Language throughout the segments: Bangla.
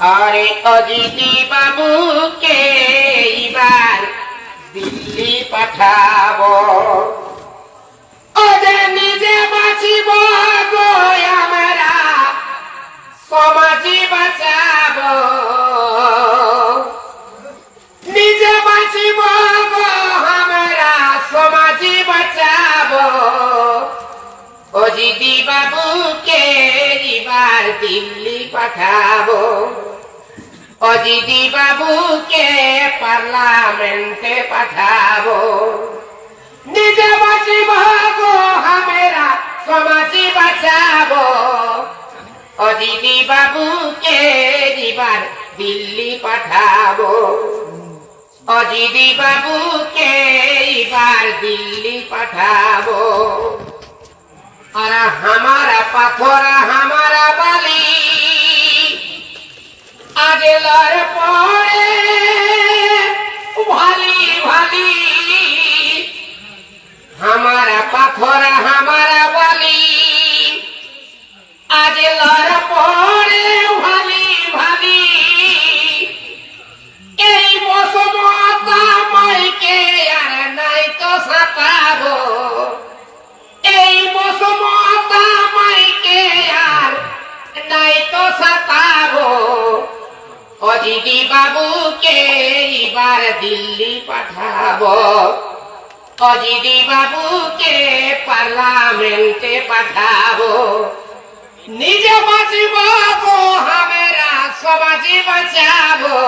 আরে অজিতি বাবুকে এবার দিল্লি পাঠাবো। ওদের নিজে বাঁচিব গো আমরা, সমাজই বাঁচাবো। নিজে বাঁচিব গো আমরা, সমাজই বাঁচাবো। অজিতি বাবুকে এবার দিল্লি পাঠাবো। অজিজি বাবুকে পার্লামেন্টে পাঠাবো। নিজে বাঁচি গো হামেরা সমাজি বাঁচাবো। অজিজি বাবুকে এবার দিল্লি পাঠাবো। অজিদি বাবুকে এবার দিল্লি পাঠাবো। আর হামারা পাথর, হামারা বালি। আগেলার পরে ভালি ভালি। আমার পাথর হা অজিতি বাবুকে এবার দিল্লি পাঠাবো। অজিতি বাবুকে পার্লামেন্টে পাঠাবো। নিজে বাঁচিব গো হামেরা সমাজে বাঁচাবো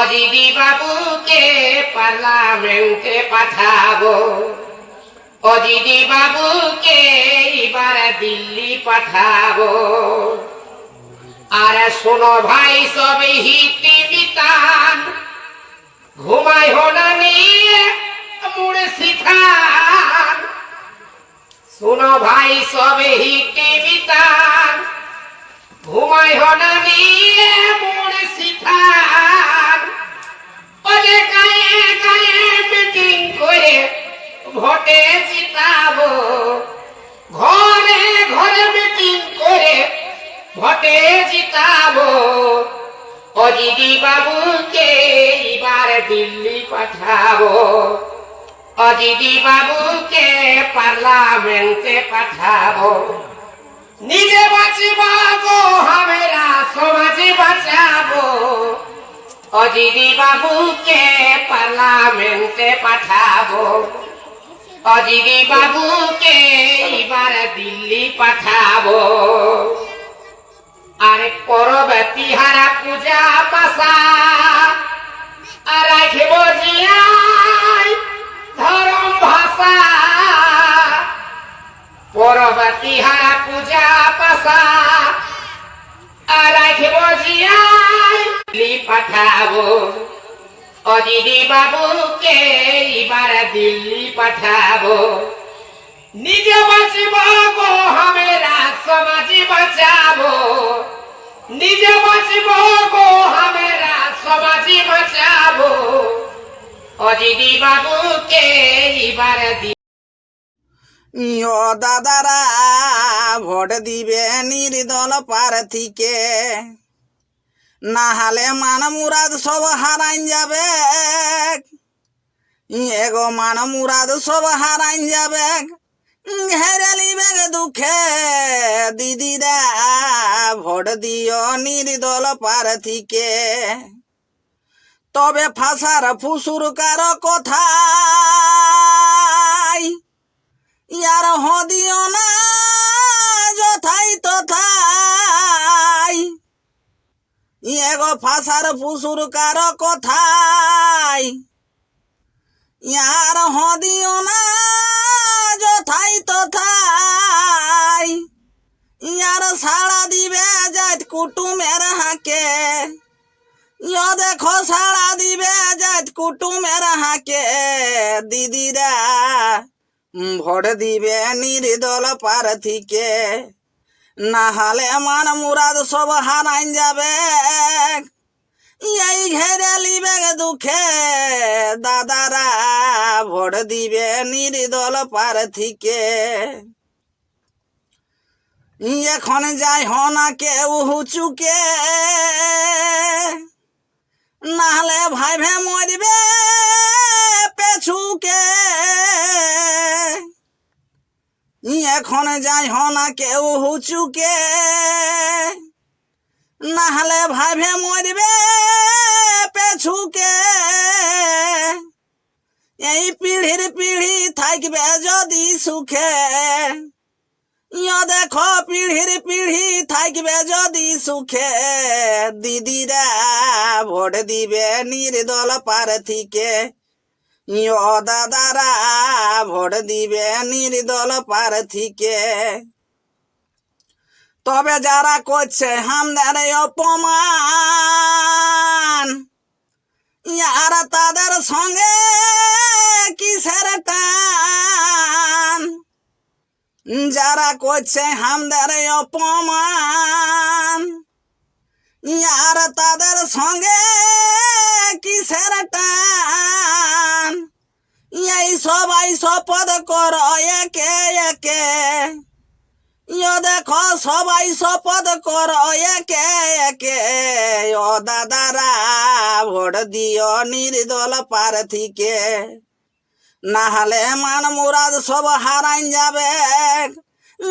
অজিতি বাবুকে পার্লামেন্টে পাঠাবো। অজিতি বাবুকে এবার দিল্লি পাঠাবো। আর শোনো ভাই, সবে হিতি বিতান ঘুমাই হোনা নিয়ে, মুড়ে শিখান। শোনো ভাই, সবে হিতি বিতান ঘুমাই হোনা নিয়ে, মুড়ে শিখান। ওরে গায়ে গায়ে মিটিং করে ভোটে জিতাবো। ভোটে জিতাবো। অজিতি বাবুকে এবার দিল্লি পাঠাবো। অজিতি বাবুকে পার্লামেন্টে পাঠাবো। নিজে বাঁচিব গো, হামেরা সমাজে বাঁচাবো। অজিতি বাবুকে পার্লামেন্টে পাঠাবো। অজিতি বাবুকে এবার দিল্লি পাঠাবো। আরে করবে তিহারা পূজা পাশা। রাখব জিয়াই ধরম ভাষা। পরবে তিহারা পূজা পাশা। রাখব জিয়াই পাঠাবো। অজিতি বাবুকে এবার দিল্লি পাঠাবো। নিজে বাঁচব গো হামেরা সমাজে বাঁচাবো। নিজে বাঁচব গো হামেরা সমাজে বাঁচাবো। অজিতি বাবুকে এবার দি ইয় দাদারা, ভোট দিবে নির্দল প্রার্থীকে। না হলে মান মুরাদ সব হারাইন যাবে। এগো মান মুরাদ সব হারাইন যাবে। হেরালি বেগ দুঃখে দিদিরা ভোট দিও নির্দল প্রার্থীকে। তবে ফাঁসার ফুসুর কার কথায় ইয়ার হদিও না, যথাই তথাই। এগো ফাঁসার ফুসুর কার কথাই? ইয়ার হদিও না যথাই তথাই ইয়ার সাড়া দিবে যাত কুটুমের হাঁকে। ইয় দেখো সাড়া দিবে যাত কুটুমের হাঁকে। দিদিরা ভোট দিবে নির্দল প্রার্থীকে। না হলে মান মুরাদ সব হারাইন যাবে। এই ঘেরে লিবে দুঃখে। দাদারা ভোট দিবে নির্দল প্রার্থীকে। এখন যাই হনা কেউ হুচুকে নাহলে ভাই ভে মরবে পেছুকে। এখন যাই না কেউ হুচুকে নাহলে ভাবে মরবে পেছুকে। এই পিঢ়ির পিঢ়ি থাকবে যদি সুখে। ইয় দেখো পিঢ়ির পিঢ়ি থাকবে যদি সুখে। দিদিরা ভোট দিবে নির্দল প্রার্থীকে। ইয় দাদারা ভোট দিবে নির্দল প্রার্থীকে। তবে যারা করছে হামদের অপমান, ইয়ারা তাদের সঙ্গে কিসের টান? যারা করছে হামদের অপমান, ইয়ার তাদের সঙ্গে কিসের টান? এই সবাই শপথ কর একে একে। দেখো, সবাই শপথ কর, একে একে। ও দাদারা, ভোট দিও নির্দল প্রার্থীকে। নাহলে মান মুরাদ সব হারাইন যাবে।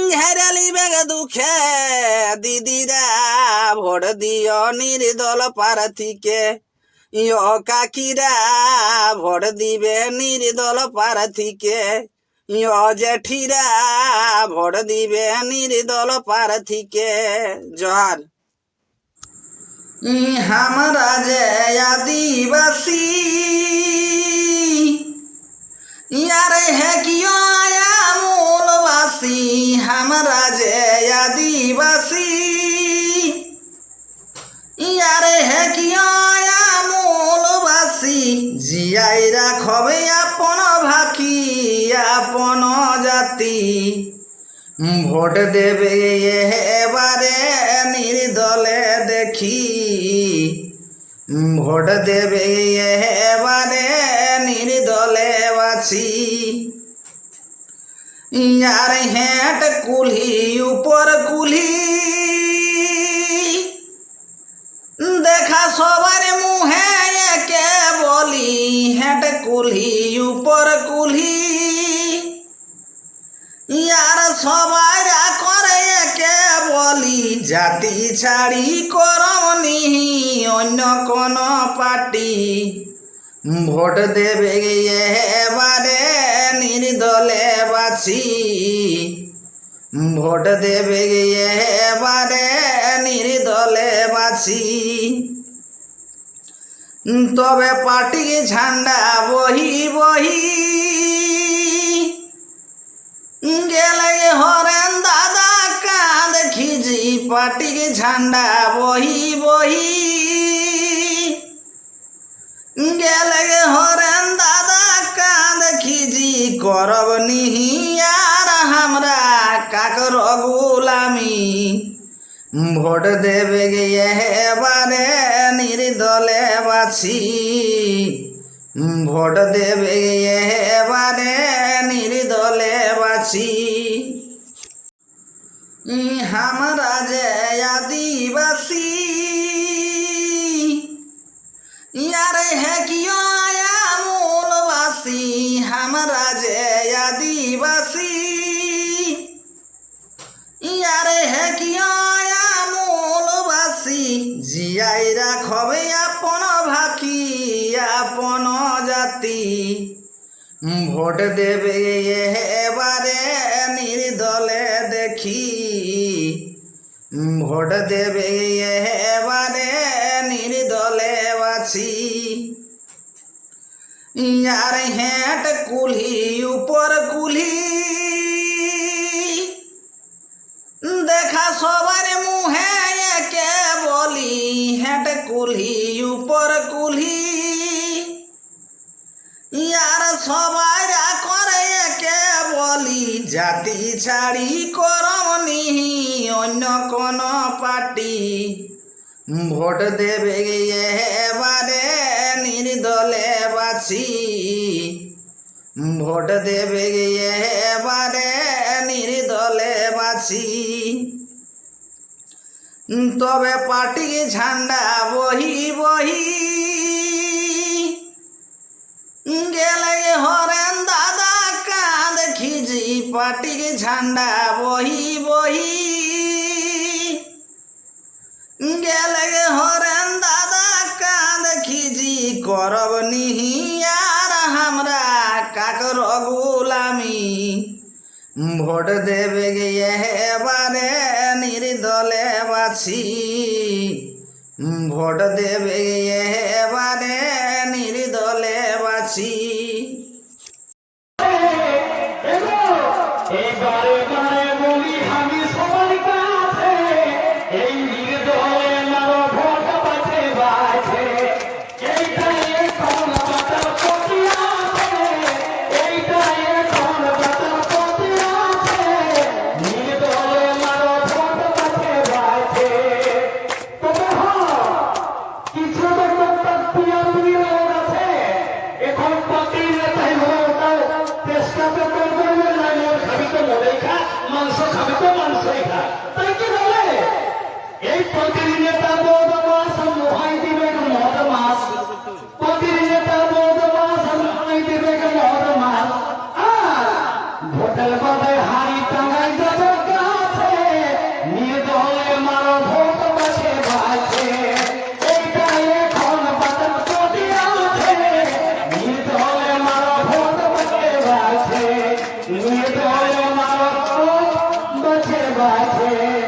ঘেরে লিবে দুঃখে। দিদিরা, ভোট দিও নির্দল প্রার্থীকে। ইয় কাকিরা, ভোট দিবে নির্দল প্রার্থীকে। অজেঠিরা ভোট দিবে নির্দল প্রার্থীকে। জহার। হামরা যে আদিবাসী, ইয়ারে হে কি মূলবাসী হামরা যে আদিবাসী, ইয়ারে হে কি মূলবাসী জিয়াই রাখবে আপন ভাকি আপন জাতি। ভোট দেবে এবারে নির্দলে দেখি। ভোট দেবে এবারে নির্দলে বাছি। ইয়ার হেঁট কুলি, উপর কুলি। দেখা সবার মুহে একে বলি, হেঁট কুলি, উপর কুলি। সবাই করে, একে বলি, জাতি ছাড়ি করমনি, অন্য কোন পার্টি। ভোট দেবে এবারে, নির্দলে বাছি। ভোট দেবে এবারে, নির্দলে বাছি। তবে পার্টি ঝান্ডা বহি বহি গেলে হরেন দাদা কাঁদ খিজি পাটিক ঝান্ডা বহি বহি। গেলে হরেন দাদা কাঁদ খিজি করব নিহি আর আমরা কাকর গুলামি ভোট দেবে গিয়ে এবারে নির্দলে বাছি। ভোট দেবে গিয়ে এবারে বাছি हमरा যে আদিবাসী यारे है क्यों आया मूलवासी हमरा जे आदिवासी ইয়ারে হে কিয় আয়া মূলবাসী জিয়াই রাখবে আপন ভাকি আপন জাতি ভোট দেবে ভোট দেবে এবারে নির্দলে বাছি। ইয়ার হেঁট কুলি, উপর কুলি। দেখা সবার মুহে একে বলি, হেঁট কুলি, উপর কুলি। একে বলি জাতি ছাড়ি করমনি, অন্য কোন পার্টি। ভোট দেবে এবারে নির্দলে বাছি। ভোট দেবে এবারে নির্দলে বাছি। তবে পার্টি ঝান্ডা বহি বহি গেলে হরেন দাদা পার্টির ঝান্ডা বহি বহি গেলে হরেন দাদা কাঁদ খিজি করব নিহিয়ার আমরা কাকর গুলামি। ভোট দেবে গিয়ে এবারে নির্দলে বাছি। ভোট দেবে গিয়ে এবারে নির্দলে বাছি। মাঝে